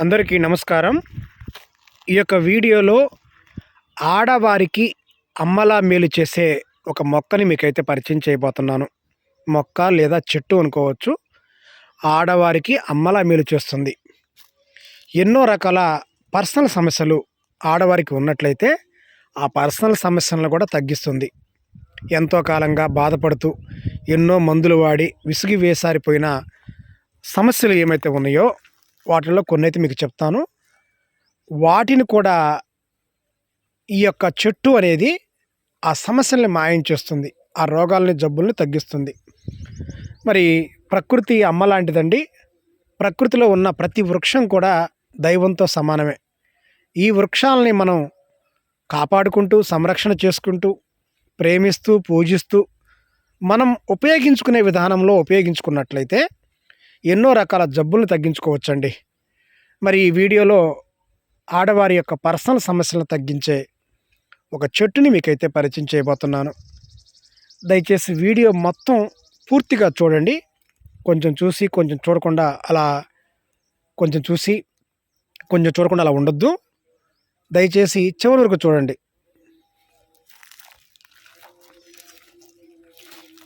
అందరికీ నమస్కారం. ఈ యొక్క వీడియోలో ఆడవారికి అమ్మలా మేలు చేసే ఒక మొక్కని మీకైతే పరిచయం చేయబోతున్నాను. మొక్క లేదా చెట్టు అనుకోవచ్చు. ఆడవారికి అమ్మలా మేలు చేస్తుంది. ఎన్నో రకాల పర్సనల్ సమస్యలు ఆడవారికి ఉన్నట్లయితే ఆ పర్సనల్ సమస్యలను కూడా తగ్గిస్తుంది. ఎంతో కాలంగా బాధపడుతూ ఎన్నో మందులు వాడి విసిగి వేసారిపోయిన సమస్యలు ఏమైతే ఉన్నాయో వాటిల్లో కొన్ని అయితే మీకు చెప్తాను. వాటిని కూడా ఈ యొక్క చెట్టు అనేది ఆ సమస్యల్ని మాయం చేస్తుంది. ఆ రోగాలని జబ్బుల్ని తగ్గిస్తుంది. మరి ప్రకృతి అమ్మ లాంటిదండి. ప్రకృతిలో ఉన్న ప్రతి వృక్షం కూడా దైవంతో సమానమే. ఈ వృక్షాలని మనం కాపాడుకుంటూ సంరక్షణ చేసుకుంటూ ప్రేమిస్తూ పూజిస్తూ మనం ఉపయోగించుకునే విధానంలో ఉపయోగించుకున్నట్లయితే ఎన్నో రకాల జబ్బులను తగ్గించుకోవచ్చండి. మరి ఈ వీడియోలో ఆడవారి యొక్క పర్సనల్ సమస్యలను తగ్గించే ఒక చెట్టుని మీకైతే పరిచయం చేయబోతున్నాను. దయచేసి వీడియో మొత్తం పూర్తిగా చూడండి. కొంచెం చూసి కొంచెం చూడకుండా అలా కొంచెం చూసి కొంచెం చూడకుండా అలా ఉండొద్దు. దయచేసి చివరి వరకు చూడండి.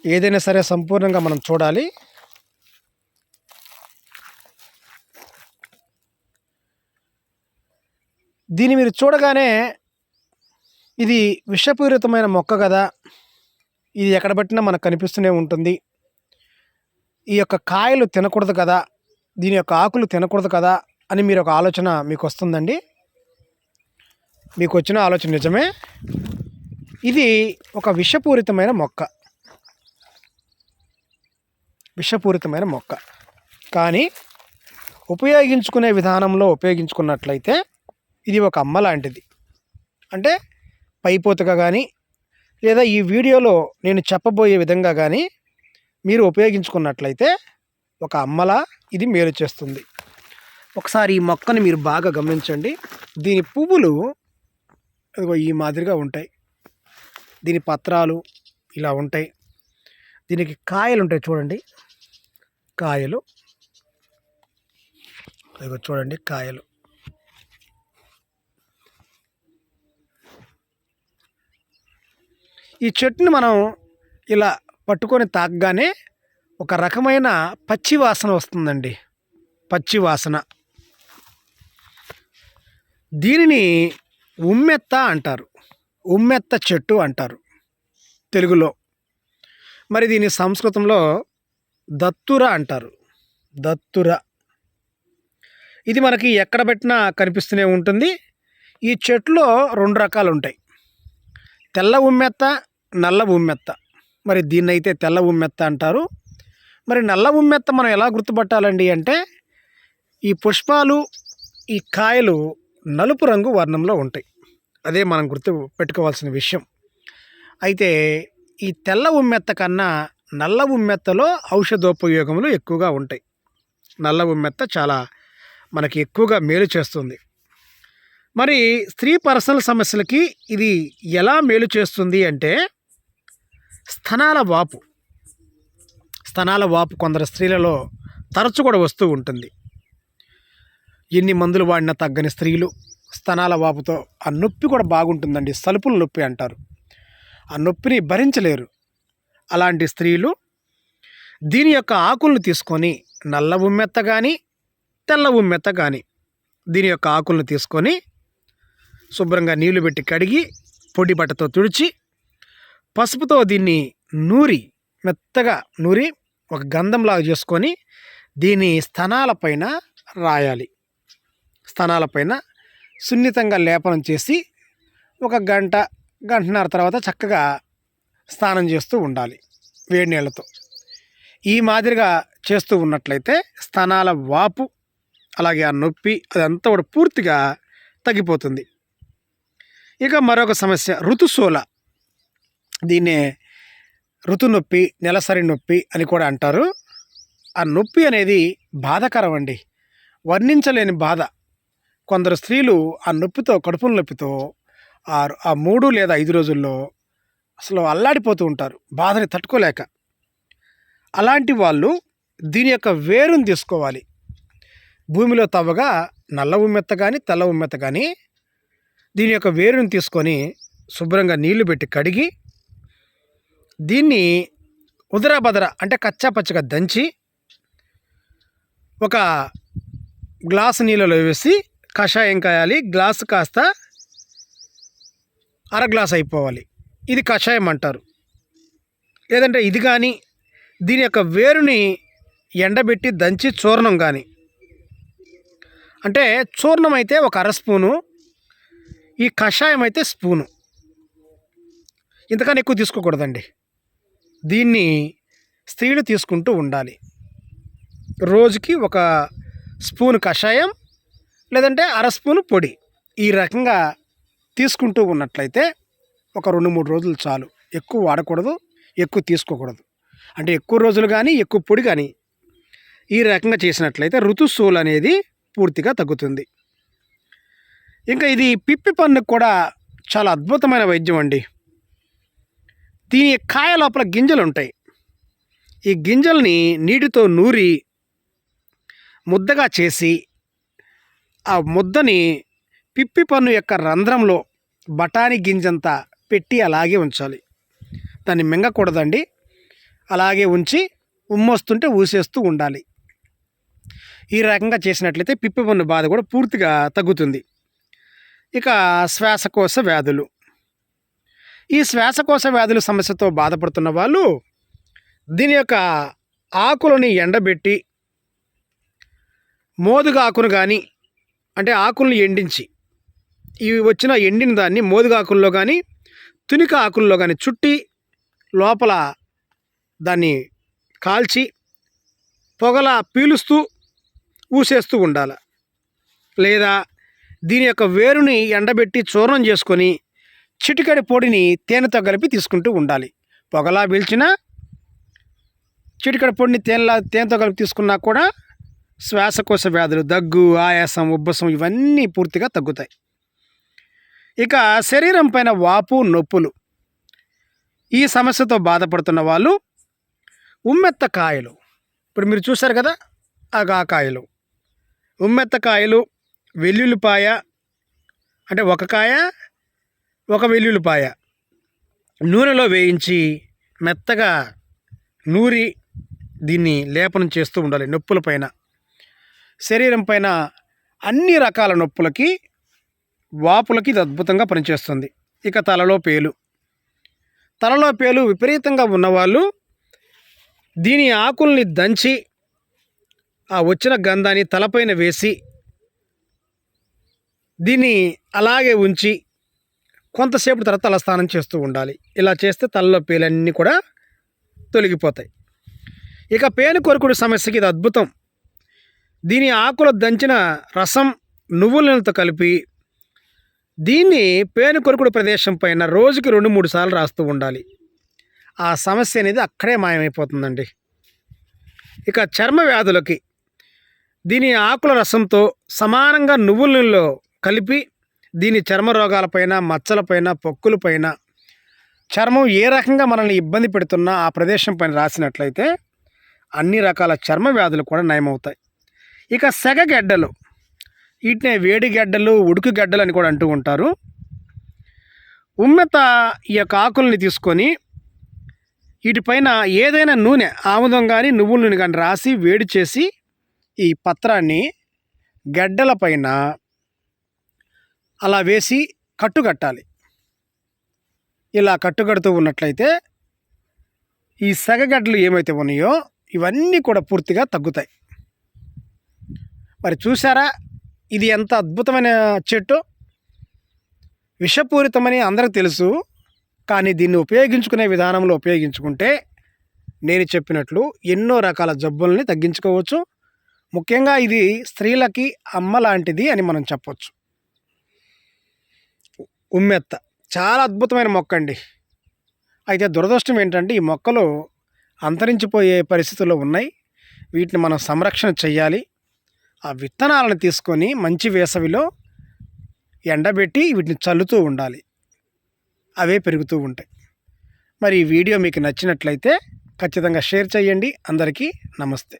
ఏదైనా సరే సంపూర్ణంగా మనం చూడాలి. దీన్ని మీరు చూడగానే ఇది విషపూరితమైన మొక్క కదా. ఇది ఎక్కడ పట్టినా మనకు కనిపిస్తూనే ఉంటుంది. ఈ యొక్క కాయలు తినకూడదు కదా. దీని యొక్క ఆకులు తినకూడదు కదా అని మీరు ఒక ఆలోచన మీకు వస్తుందండి. మీకు వచ్చిన ఆలోచన నిజమే. ఇది ఒక విషపూరితమైన మొక్క. విషపూరితమైన మొక్క. కానీ ఉపయోగించుకునే విధానంలో ఉపయోగించుకున్నట్లయితే ఇది ఒక అమ్మ లాంటిది. అంటే పైపోతగా కానీ లేదా ఈ వీడియోలో నేను చెప్పబోయే విధంగా కానీ మీరు ఉపయోగించుకున్నట్లయితే ఒక అమ్మలా ఇది మేలు చేస్తుంది. ఒకసారి ఈ మొక్కని మీరు బాగా గమనించండి. దీని పువ్వులు ఇదిగో ఈ మాదిరిగా ఉంటాయి. దీని పత్రాలు ఇలా ఉంటాయి. దీనికి కాయలు ఉంటాయి చూడండి. కాయలు. ఇదిగో చూడండి కాయలు. ఈ చెట్టుని మనం ఇలా పట్టుకొని తాగగానే ఒక రకమైన పచ్చి వాసన వస్తుందండి. పచ్చి వాసన. దీనిని ఉమ్మెత్త అంటారు. ఉమ్మెత్త చెట్టు అంటారు తెలుగులో. మరి దీని సంస్కృతంలో దత్తుర అంటారు. దత్తుర. ఇది మనకి ఎక్కడ పెట్టినా కనిపిస్తూనే ఉంటుంది. ఈ చెట్టులో రెండు రకాలు ఉంటాయి తెల్ల ఉమ్మెత్త నల్ల ఉమ్మెత్త. మరి దీన్ని అయితే తెల్ల ఉమ్మెత్త అంటారు. మరి నల్ల ఉమ్మెత్త మనం ఎలా గుర్తుపట్టాలండి అంటే ఈ పుష్పాలు ఈ కాయలు నలుపు రంగు వర్ణంలో ఉంటాయి. అదే మనం గుర్తు పెట్టుకోవాల్సిన విషయం. అయితే ఈ తెల్ల ఉమ్మెత్త కన్నా నల్ల ఉమ్మెత్తలో ఔషధోపయోగములు ఎక్కువగా ఉంటాయి. నల్ల ఉమ్మెత్త చాలా మనకి ఎక్కువగా మేలు చేస్తుంది. మరి స్త్రీ పర్సనల్ సమస్యలకి ఇది ఎలా మేలు చేస్తుంది అంటే స్తనాల వాపు. స్తనాల వాపు కొందరు స్త్రీలలో తరచు కూడా వస్తూ ఉంటుంది. ఎన్ని మందులు వాడినా తగ్గని స్త్రీలు స్తనాల వాపుతో ఆ నొప్పి కూడా బాగుంటుందండి సలుపుల నొప్పి అంటారు. ఆ నొప్పిని భరించలేరు. అలాంటి స్త్రీలు దీని యొక్క ఆకులను తీసుకొని నల్ల ఉమ్మెత్త కానీ తెల్ల ఉమ్మెత్త కానీ దీని యొక్క ఆకులను తీసుకొని శుభ్రంగా నీళ్ళు పెట్టి కడిగి పొడి బట్టతో తుడిచి పసుపుతో దీన్ని నూరి మెత్తగా నూరి ఒక గంధంలాగా చేసుకొని దీని స్తనాలపైన రాయాలి. స్తనాలపైన సున్నితంగా లేపనం చేసి ఒక గంట గంటన్నర తర్వాత చక్కగా స్నానం చేస్తూ ఉండాలి వేడి నీళ్ళతో. ఈ మాదిరిగా చేస్తూ ఉన్నట్లయితే స్తనాల వాపు అలాగే ఆ నొప్పి అదంతా కూడా పూర్తిగా తగ్గిపోతుంది. ఇక మరొక సమస్య ఋతుశూల. దీన్నే ఋతు నొప్పి నెలసరి నొప్పి అని కూడా అంటారు. ఆ నొప్పి అనేది బాధకరం అండి వర్ణించలేని బాధ. కొందరు స్త్రీలు ఆ నొప్పితో కడుపుల నొప్పితో ఆ ఆ మూడు లేదా ఐదు రోజుల్లో అసలు అల్లాడిపోతూ ఉంటారు. బాధని తట్టుకోలేక. అలాంటి వాళ్ళు దీని యొక్క వేరుని తీసుకోవాలి. భూమిలో తవ్వగా నల్ల ఉమ్మెత్త కానీ తెల్ల ఉమ్మెత్త కానీ దీని యొక్క వేరుని తీసుకొని శుభ్రంగా నీళ్ళు పెట్టి కడిగి దీన్ని ఉదరాబదర అంటే కచ్చా పచ్చగా దంచి ఒక గ్లాసు నీళ్ళలో వేసి కషాయం కాయాలి. గ్లాసు కాస్త అర గ్లాస్ అయిపోవాలి. ఇది కషాయం అంటారు. లేదంటే ఇది కానీ దీని యొక్క వేరుని ఎండబెట్టి దంచి చూర్ణం కానీ అంటే చూర్ణం అయితే ఒక అర స్పూను ఈ కషాయం అయితే స్పూను. ఇంతకన్నా ఎక్కువ తీసుకోకూడదండి. దీన్ని స్త్రీలు తీసుకుంటూ ఉండాలి. రోజుకి ఒక స్పూన్ కషాయం లేదంటే అర స్పూను పొడి ఈ రకంగా తీసుకుంటూ ఉన్నట్లయితే ఒక రెండు మూడు రోజులు చాలు. ఎక్కువ వాడకూడదు ఎక్కువ తీసుకోకూడదు. అంటే ఎక్కువ రోజులు కానీ ఎక్కువ పొడి కానీ ఈ రకంగా చేసినట్లయితే ఋతుశూలు అనేది పూర్తిగా తగ్గుతుంది. ఇంకా ఇది పిప్పి పన్నుకు కూడా చాలా అద్భుతమైన వైద్యం అండి. దీని కాయ లోపల గింజలు ఉంటాయి ఈ గింజల్ని నీటితో నూరి ముద్దగా చేసి ఆ ముద్దని పిప్పి పన్ను యొక్క రంధ్రంలో బఠానీ గింజంతా పెట్టి అలాగే ఉంచాలి. దాన్ని మింగకూడదండి. అలాగే ఉంచి ఉమ్మొస్తుంటే ఊసేస్తూ ఉండాలి. ఈ రకంగా చేసినట్లయితే పిప్పి పన్ను బాధ కూడా పూర్తిగా తగ్గుతుంది. ఇక శ్వాసకోశ వ్యాధులు. ఈ శ్వాసకోశ వ్యాధుల సమస్యతో బాధపడుతున్న వాళ్ళు దీని యొక్క ఆకులని ఎండబెట్టి మోదుగా ఆకును కానీ అంటే ఆకులను ఎండించి ఇవి వచ్చిన ఎండిన దాన్ని మోదుగా ఆకుల్లో కానీ తునిక ఆకుల్లో కానీ చుట్టి లోపల దాన్ని కాల్చి పొగల పీలుస్తూ ఊసేస్తూ ఉండాలి. లేదా దీని యొక్క వేరుని ఎండబెట్టి చూర్ణం చేసుకొని చిటికడి పొడిని తేనెతో కలిపి తీసుకుంటూ ఉండాలి. పొగలా పీల్చినా చిటికడి పొడిని తేనెలా తేనెతో కలిపి తీసుకున్నా కూడా శ్వాసకోశ వ్యాధులు దగ్గు ఆయాసం ఉబ్బసం ఇవన్నీ పూర్తిగా తగ్గుతాయి. ఇక శరీరం పైన వాపు నొప్పులు. ఈ సమస్యతో బాధపడుతున్న వాళ్ళు ఉమ్మెత్త కాయలు. ఇప్పుడు మీరు చూశారు కదా ఆ కాయలు. ఉమ్మెత్త కాయలు వెల్లుల్లిపాయ అంటే ఒక కాయ ఒక వెల్లుల్లిపాయ నూనెలో వేయించి మెత్తగా నూరి దీన్ని లేపనం చేస్తూ ఉండాలి నొప్పుల పైన. శరీరం పైన అన్ని రకాల నొప్పులకి వాపులకి ఇది అద్భుతంగా పనిచేస్తుంది. ఇక తలలో పేలు. తలలో పేలు విపరీతంగా ఉన్నవాళ్ళు దీని ఆకుల్ని దంచి ఆ వచ్చిన గంధాన్ని తలపైన వేసి దీన్ని అలాగే ఉంచి కొంతసేపు తర్వాత తల స్నానం చేస్తూ ఉండాలి. ఇలా చేస్తే తలలో పేలన్నీ కూడా తొలగిపోతాయి. ఇక పేను కొరకుడు సమస్యకి ఇది అద్భుతం. దీని ఆకులు దంచిన రసం నువ్వుల నీళ్ళతో కలిపి దీన్ని పేను కొరకుడు ప్రదేశం పైన రోజుకి రెండు మూడు సార్లు రాస్తూ ఉండాలి. ఆ సమస్య అనేది అక్కడే మాయమైపోతుందండి. ఇక చర్మ వ్యాధులకి దీని ఆకుల రసంతో సమానంగా నువ్వుల నీళ్ళలో కలిపి దీని చర్మ రోగాలపైన మచ్చలపైన పొక్కులపైన చర్మం ఏ రకంగా మనల్ని ఇబ్బంది పెడుతున్నా ఆ ప్రదేశం పైన రాసినట్లయితే అన్ని రకాల చర్మ వ్యాధులు కూడా నయమవుతాయి. ఇక సెగ గెడ్డలు. వీటినే వేడి గెడ్డలు ఉడుకు గడ్డలు అని కూడా అంటూ ఉంటారు. ఉమ్మెత ఈ యొక్క ఆకుల్ని తీసుకొని వీటిపైన ఏదైనా నూనె ఆముదం కానీ నువ్వుల నూనె కానీ రాసి వేడి చేసి ఈ పత్రాన్ని గడ్డల పైన అలా వేసి కట్టు కట్టాలి ఇలా కట్టు కడుతూ ఉన్నట్లయితే ఈ సెగగడ్డలు ఏమైతే ఉన్నాయో ఇవన్నీ కూడా పూర్తిగా తగ్గుతాయి. మరి చూసారా ఇది ఎంత అద్భుతమైన చెట్టు. విషపూరితమని అందరికి తెలుసు. కానీ దీన్ని ఉపయోగించుకునే విధానంలో ఉపయోగించుకుంటే నేను చెప్పినట్లు ఎన్నో రకాల జబ్బుల్ని తగ్గించుకోవచ్చు. ముఖ్యంగా ఇది స్త్రీలకి అమ్మ లాంటిది అని మనం చెప్పవచ్చు ఉమ్మెత్త. చాలా అద్భుతమైన మొక్క అండి అయితే దురదృష్టం ఏంటంటే ఈ మొక్కలు అంతరించిపోయే పరిస్థితుల్లో ఉన్నాయి. వీటిని మనం సంరక్షణ చేయాలి ఆ విత్తనాలను తీసుకొని మంచి వేసవిలో ఎండబెట్టి వీటిని చల్లుతూ ఉండాలి. అవే పెరుగుతూ ఉంటాయి. మరి ఈ వీడియో మీకు నచ్చినట్లయితే ఖచ్చితంగా షేర్ చేయండి. అందరికీ నమస్తే.